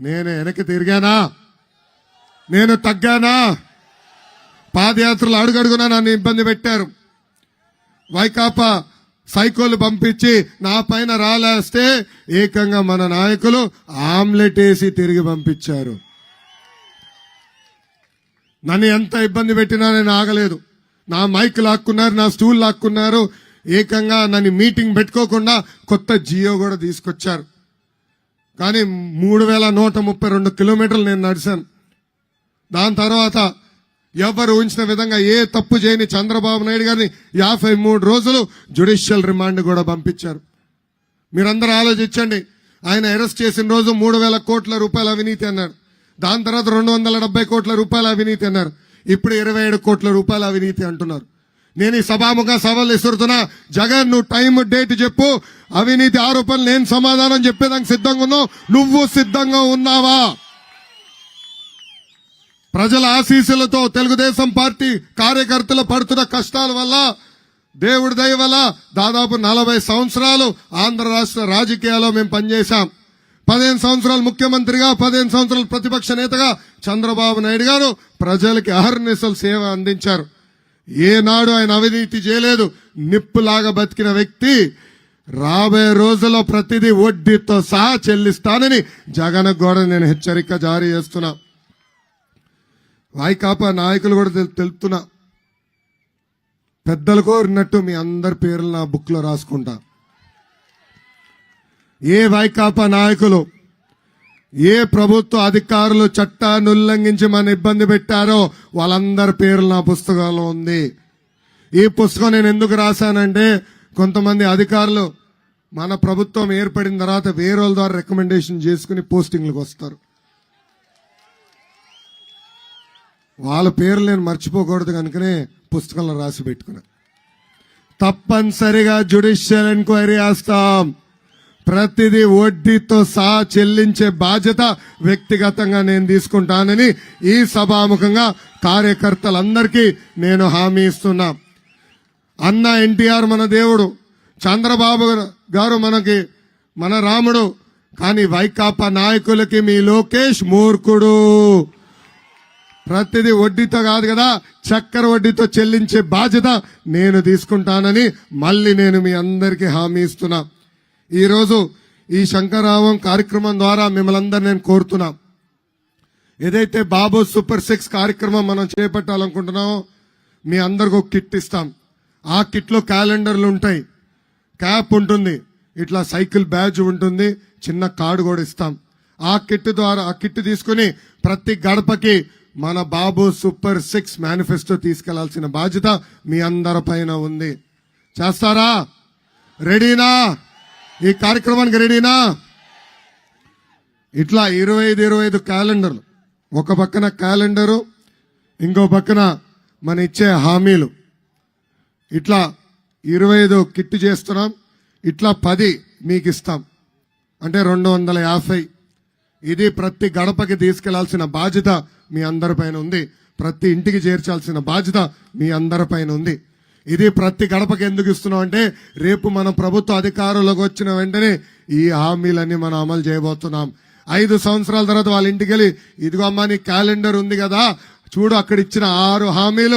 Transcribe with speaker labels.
Speaker 1: నేను వెనక్కి తిరిగానా? నేను తగ్గానా? పాదయాత్రలు అడుగడుగునా నన్ను ఇబ్బంది పెట్టారు. వైకాపా సైకోలు పంపించి నా పైన రాలేస్తే ఏకంగా మన నాయకులు ఆమ్లెట్ వేసి తిరిగి పంపించారు. నన్ను ఎంత ఇబ్బంది పెట్టినా నేను ఆగలేదు. నా మైక్ లాక్కున్నారు నా స్టూల్ లాక్కున్నారు. ఏకంగా నన్ను మీటింగ్ పెట్టుకోకుండా కొత్త జియో కూడా తీసుకొచ్చారు. కానీ మూడు వేల నూట ముప్పై రెండు కిలోమీటర్లు నేను నడిచాను. దాని తర్వాత ఎవరు ఊహించిన విధంగా ఏ తప్పు చేయని చంద్రబాబు నాయుడు గారిని యాభై మూడు రోజులు జుడిషియల్ రిమాండ్ కూడా పంపించారు. మీరందరూ ఆలోచించండి. ఆయన అరెస్ట్ చేసిన రోజు మూడు వేల కోట్ల రూపాయల అవినీతి అన్నారు. దాని తర్వాత రెండు వందల డెబ్బై కోట్ల రూపాయల అవినీతి అన్నారు. ఇప్పుడు ఇరవై ఏడు కోట్ల రూపాయల అవినీతి అంటున్నారు. నేను ఈ సభాముఖ సవాల్ ఇస్తున్నా జగన్ నువ్వు టైం డేట్ చెప్పు. అవినీతి ఆరోపణలు నేను సమాధానం చెప్పేదానికి సిద్ధంగా ఉన్నావు. నువ్వు సిద్ధంగా ఉన్నావా? ప్రజల ఆశీస్సులతో తెలుగుదేశం పార్టీ కార్యకర్తలు పడుతున్న కష్టాల వల్ల దేవుడి దయ వల్ల దాదాపు నలభై సంవత్సరాలు ఆంధ్ర రాష్ట్ర రాజకీయాల్లో మేము పనిచేశాం. పదిహేను సంవత్సరాలు ముఖ్యమంత్రిగా పదిహేను సంవత్సరాలు ప్రతిపక్ష నేతగా చంద్రబాబు నాయుడు గారు ప్రజలకి అహర్నిశలు సేవ అందించారు. ఏనాడు ఆయన అవినీతి చేయలేదు. నిప్పులాగా బతికిన వ్యక్తి రాబోయే రోజుల్లో ప్రతిదీ వడ్డీతో సహా చెల్లిస్తానని జగన్ కూడా నేను హెచ్చరిక జారీ చేస్తున్నా. వైకాపా నాయకులు కూడా తెలు- తెలుపుతున్నా పెద్దలు కోరినట్టు మీ అందరి పేర్లు నా బుక్లో రాసుకుంటా. ఏ వైకాపా నాయకులు ఏ ప్రభుత్వ అధికారులు చట్టాన్ని ఉల్లంఘించి మన ఇబ్బంది పెట్టారో వాళ్ళందరి పేర్లు నా పుస్తకంలో ఉంది. ఈ పుస్తకం నేను ఎందుకు రాశానంటే కొంతమంది అధికారులు మన ప్రభుత్వం ఏర్పడిన తర్వాత వేరే వాళ్ళ ద్వారా రికమెండేషన్ చేసుకుని పోస్టింగ్లకు వస్తారు. వాళ్ళ పేర్లు నేను మర్చిపోకూడదు కనుకనే పుస్తకంలో రాసి పెట్టుకున్నా. తప్పనిసరిగా జ్యుడిషియల్ ఎంక్వైరీ చేస్తాం. ప్రతిదీ వడ్డీతో సహా చెల్లించే బాధ్యత వ్యక్తిగతంగా నేను తీసుకుంటానని ఈ సభాముఖంగా కార్యకర్తలందరికీ నేను హామీ ఇస్తున్నా. అన్న ఎన్టీఆర్ మన దేవుడు చంద్రబాబు గారు మనకి మన రాముడు కానీ వైకాపా నాయకులకి మీ లోకేష్ మూర్ఖుడు. ప్రతిదీ వడ్డీతో కాదు కదా చక్కెర వడ్డీతో చెల్లించే బాధ్యత నేను తీసుకుంటానని మళ్ళీ నేను మీ అందరికీ హామీ ఇస్తున్నా. ఈరోజు ఈ శంకరావం కార్యక్రమం ద్వారా మిమ్మల్ందరూ నేను కోరుతున్నా. ఏదైతే బాబు సూపర్ సిక్స్ కార్యక్రమం మనం చేపట్టాలనుకుంటున్నామో మీ అందరికి ఒక కిట్ ఇస్తాం. ఆ కిట్లో క్యాలెండర్లు ఉంటాయి. క్యాప్ ఉంటుంది. ఇట్లా సైకిల్ బ్యాజ్ ఉంటుంది. చిన్న కార్డు కూడా ఇస్తాం. ఆ కిట్ ద్వారా ఆ కిట్ తీసుకుని ప్రతి గడపకి మన బాబు సూపర్ సిక్స్ మేనిఫెస్టో తీసుకెళ్ళాల్సిన బాధ్యత మీ అందరి పైన ఉంది. చేస్తారా? రెడీనా? ఈ కార్యక్రమానికి రెడీనా? ఇట్లా ఇరవై ఐదు ఇరవై ఐదు క్యాలెండర్లు. ఒక పక్కన క్యాలెండరు ఇంకో పక్కన మన ఇచ్చే హామీలు. ఇట్లా ఇరవై ఐదు కిట్ చేస్తున్నాం ఇట్లా పది మీకు ఇస్తాం. అంటే రెండు వందల యాభై. ఇది ప్రతి గడపకి తీసుకెళ్ళాల్సిన బాధ్యత మీ అందరిపైన ఉంది. ప్రతి ఇంటికి చేర్చాల్సిన బాధ్యత మీ అందరిపైన ఉంది. ఇది ప్రతి గడపకి ఎందుకు ఇస్తున్నాం అంటే రేపు మన ప్రభుత్వ అధికారులకు వచ్చిన వెంటనే ఈ హామీలన్నీ మనం అమలు చేయబోతున్నాం. ఐదు సంవత్సరాల తర్వాత వాళ్ళ ఇంటికి వెళ్ళి ఇదిగో అమ్మా నీ క్యాలెండర్ ఉంది కదా చూడు అక్కడ ఇచ్చిన ఆరు హామీలు.